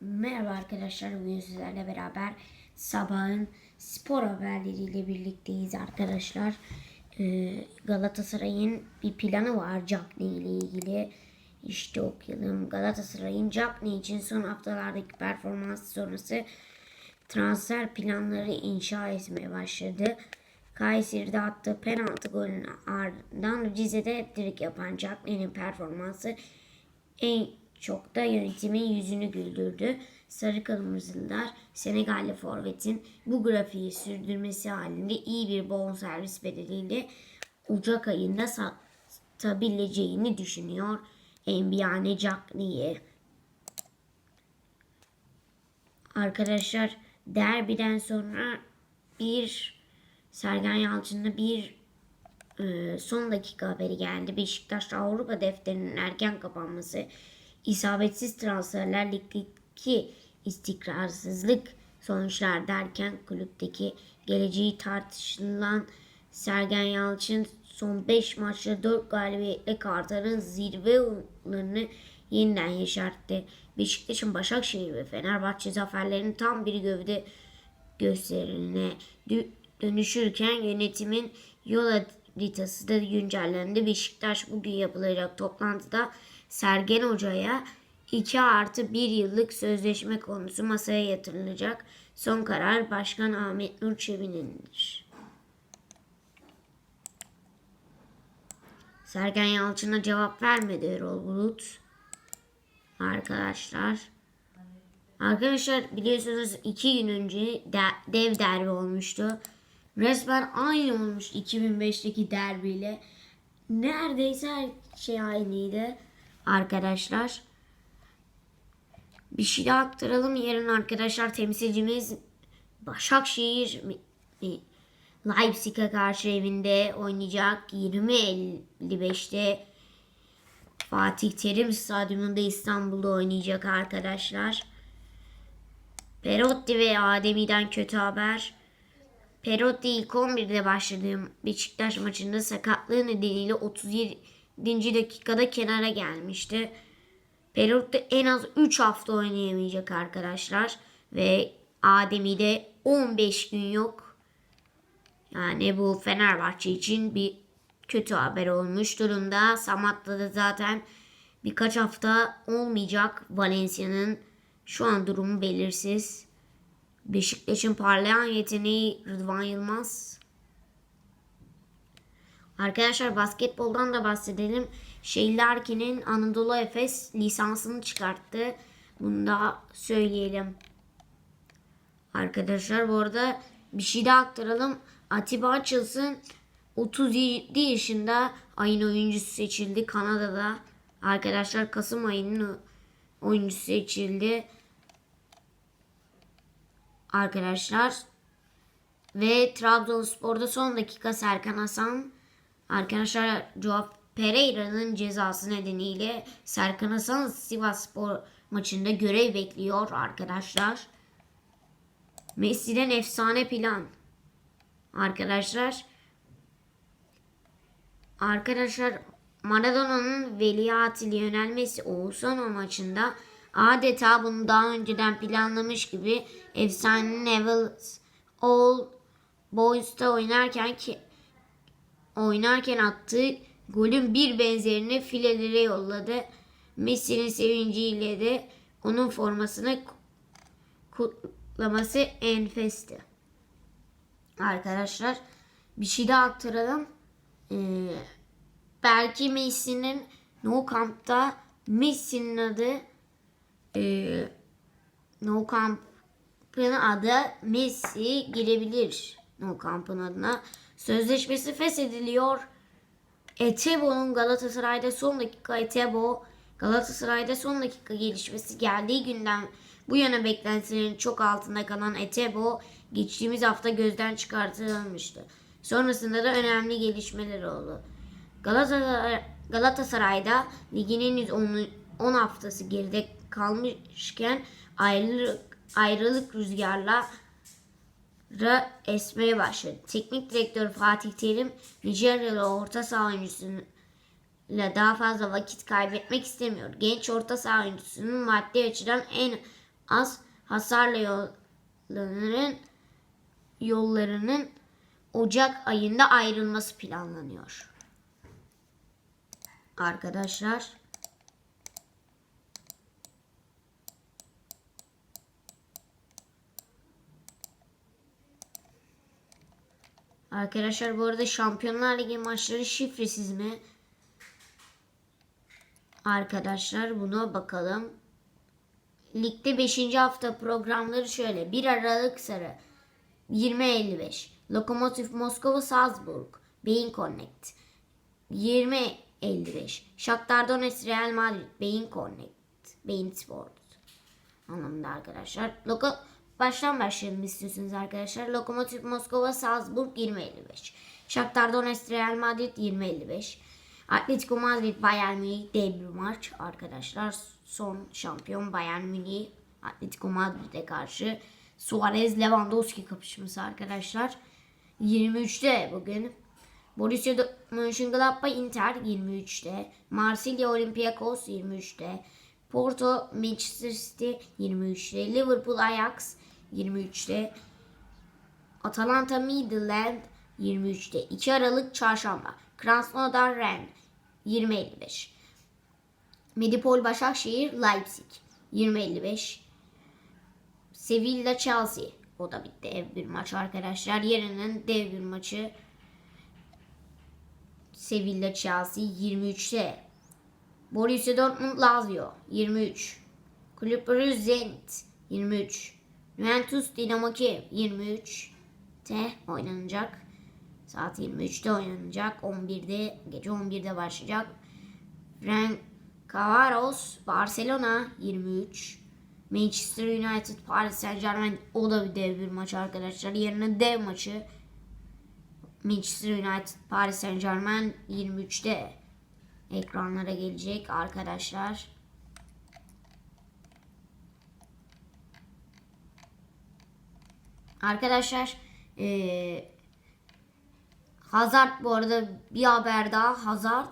Merhaba arkadaşlar. Bugün sizlerle beraber sabahın spor haberleriyle birlikteyiz arkadaşlar. Ee, Galatasaray'ın bir planı var Cagney ile ilgili. İşte okuyalım. Galatasaray'ın Cagney için son haftalardaki performans sonrası transfer planları inşa etmeye başladı. Kayseri'de attığı penaltı golünün ardından Rize'de hat yapan Cagney'in performansı en çok da yönetimin yüzünü güldürdü. Sarı Kırmızılar Senegalli forvetin bu grafiği sürdürmesi halinde iyi bir bonservis bedeliyle Ocak ayında satabileceğini düşünüyor. Enbiyane Cagney'e. Arkadaşlar derbiden sonra bir Sergen Yalçın'da bir e, son dakika haberi geldi. Beşiktaş Avrupa defterinin erken kapanması, isabetsiz transferler, ligdeki istikrarsızlık sonuçlar derken kulüpteki geleceği tartışılan Sergen Yalçın son 5 maçta 4 galibiyetle Kartal'ın zirve yollarını yeniden yaşarttı. Beşiktaş'ın Başakşehir ve Fenerbahçe zaferlerinin tam bir gövde gösterimine dü- dönüşürken yönetimin yol haritası da güncellendi. Beşiktaş bugün yapılacak toplantıda Sergen Hoca'ya 2 artı 1 yıllık sözleşme konusu masaya yatırılacak. Son karar Başkan Ahmet Nur Çebi'nindir. Sergen Yalçın'a cevap vermedi Erol Bulut. Arkadaşlar. Arkadaşlar biliyorsunuz iki gün önce de- dev derbi olmuştu. Resmen aynı olmuş 2005'teki derbiyle. Neredeyse her şey aynıydı arkadaşlar. Bir şey daha aktaralım. Yarın arkadaşlar temsilcimiz Başakşehir Leipzig'e karşı evinde oynayacak. 20.55'te Fatih Terim Stadyumunda İstanbul'da oynayacak arkadaşlar. Perotti ve Ademi'den kötü haber. Perotti ilk 11'de başladığım Beşiktaş maçında sakatlığı nedeniyle 37. dakikada kenara gelmişti. Perotti en az 3 hafta oynayamayacak arkadaşlar. Ve Ademi de 15 gün yok. Yani bu Fenerbahçe için bir kötü haber olmuş durumda. Samatta da zaten birkaç hafta olmayacak. Valencia'nın şu an durumu belirsiz. Beşiktaş'ın parlayan yeteneği Rıdvan Yılmaz. Arkadaşlar basketboldan da bahsedelim. Şey Larkin'in Anadolu Efes lisansını çıkarttı. Bunu da söyleyelim. Arkadaşlar bu arada bir şey daha aktaralım. Atiba Açılsın 37 yaşında ayın oyuncusu seçildi Kanada'da. Arkadaşlar Kasım ayının oyuncusu seçildi. Arkadaşlar ve Trabzonspor'da son dakika Serkan Hasan arkadaşlar Joao Pereira'nın cezası nedeniyle Serkan Hasan Sivas Spor maçında görev bekliyor arkadaşlar. Messi'den efsane plan. Arkadaşlar Arkadaşlar Maradona'nın veliahtı Lionel Messi Oğuzhan o maçında adeta bunu daha önceden planlamış gibi efsane Neville All Boys'ta oynarken ki oynarken attığı golün bir benzerini filelere yolladı. Messi'nin sevinciyle de onun formasını kutlaması enfesti. Arkadaşlar bir şey daha aktaralım. Ee, belki Messi'nin No Camp'ta Messi'nin adı e, No Camp'ın adı Messi girebilir No Camp'ın adına. Sözleşmesi feshediliyor. Etebo'nun Galatasaray'da son dakika Etebo Galatasaray'da son dakika gelişmesi geldiği günden bu yana beklentilerin çok altında kalan Etebo geçtiğimiz hafta gözden çıkartılmıştı. Sonrasında da önemli gelişmeler oldu. Galatasaray, Galatasaray'da ligin henüz 10 haftası geride kalmışken ayrılık, ayrılık rüzgarla ra esmeye başladı. Teknik direktör Fatih Terim Nijeryalı orta saha oyuncusuyla daha fazla vakit kaybetmek istemiyor. Genç orta saha oyuncusunun maddi açıdan en az hasarla yollarının yollarının Ocak ayında ayrılması planlanıyor. Arkadaşlar Arkadaşlar bu arada Şampiyonlar Ligi maçları şifresiz mi? Arkadaşlar buna bakalım. Ligde 5. hafta programları şöyle. 1 Aralık Sarı 20.55 Lokomotiv Moskova Salzburg Beyin Connect 20.55 Shakhtar Donetsk Real Madrid Beyin Connect Beyin Sport anlamında arkadaşlar. Loko baştan başlayalım istiyorsunuz arkadaşlar. Lokomotiv Moskova Salzburg 20.55 Shakhtar Donetsk Real Madrid 20.55 Atletico Madrid Bayern Münih dev bir maç arkadaşlar. Son şampiyon Bayern Münih Atletico Madrid'e karşı Suarez Lewandowski kapışması arkadaşlar. 23'te bugün. Borussia Mönchengladbach Inter 23'te. Marsilya Olympiakos 23'te. Porto Manchester City 23'te. Liverpool Ajax 23'te. Atalanta Midland 23'te. 2 Aralık Çarşamba. Krasnodar Ren 20.55. Medipol Başakşehir Leipzig 20.55. Sevilla Chelsea. O da bitti ev bir maç arkadaşlar. Yarının dev bir maçı Sevilla Chelsea 23'te. Borussia Dortmund Lazio 23. Kulüp Brugge Zenit 23. Juventus Dinamo Kiev 23'te oynanacak. Saat 23'te oynanacak. 11'de gece 11'de başlayacak. Frank Cavaros Barcelona 23. Manchester United Paris Saint Germain o da bir dev bir maç arkadaşlar. Yarının dev maçı Manchester United Paris Saint Germain 23'te ekranlara gelecek arkadaşlar. Arkadaşlar eee Hazard bu arada bir haber daha Hazard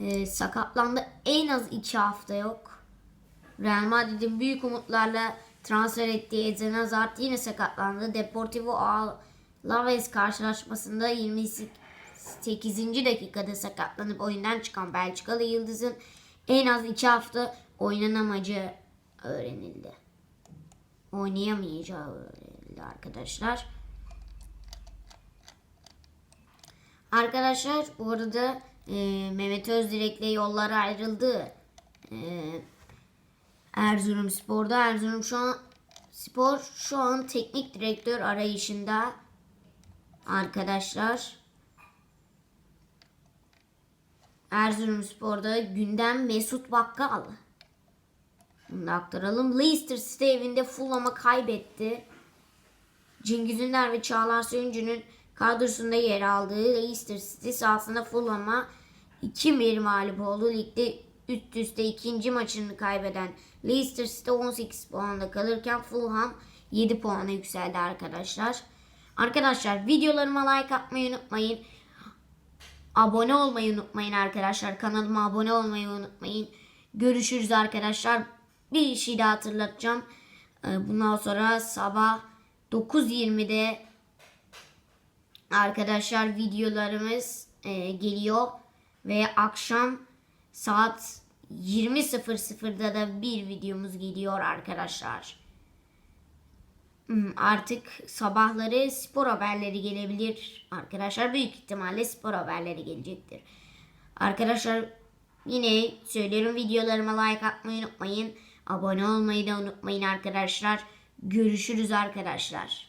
eee, sakatlandı. En az iki hafta yok. Real Madrid'in büyük umutlarla transfer ettiği Eden Hazard yine sakatlandı. Deportivo Alaves karşılaşmasında 28. dakikada sakatlanıp oyundan çıkan Belçikalı Yıldız'ın en az 2 hafta oynanamayacağı öğrenildi. Oynayamayacağı öğrenildi arkadaşlar. Arkadaşlar bu arada e, Mehmet Özdirek'le yollar ayrıldı. E, Erzurum Spor'da. Erzurum şu an Spor şu an teknik direktör arayışında arkadaşlar. Erzurum Spor'da gündem Mesut Bakkal. Bunu da aktaralım. Leicester City evinde Fulham'a kaybetti. Cengiz Ünder ve Çağlar Söyüncü'nün kadrosunda yer aldığı Leicester City sahasında Fulham'a 2-1 mağlup oldu. Ligde üst üste ikinci maçını kaybeden Leicester City 18 puanda kalırken Fulham 7 puana yükseldi arkadaşlar. Arkadaşlar videolarıma like atmayı unutmayın. Abone olmayı unutmayın arkadaşlar. Kanalıma abone olmayı unutmayın. Görüşürüz arkadaşlar. Bir şey daha hatırlatacağım. Ee, Bundan sonra sabah 9.20'de arkadaşlar videolarımız e, geliyor ve akşam saat 20.00'da da bir videomuz geliyor arkadaşlar. Hmm, Artık sabahları spor haberleri gelebilir arkadaşlar. Büyük ihtimalle spor haberleri gelecektir. Arkadaşlar yine söylüyorum videolarıma like atmayı unutmayın. Abone olmayı da unutmayın arkadaşlar. Görüşürüz arkadaşlar.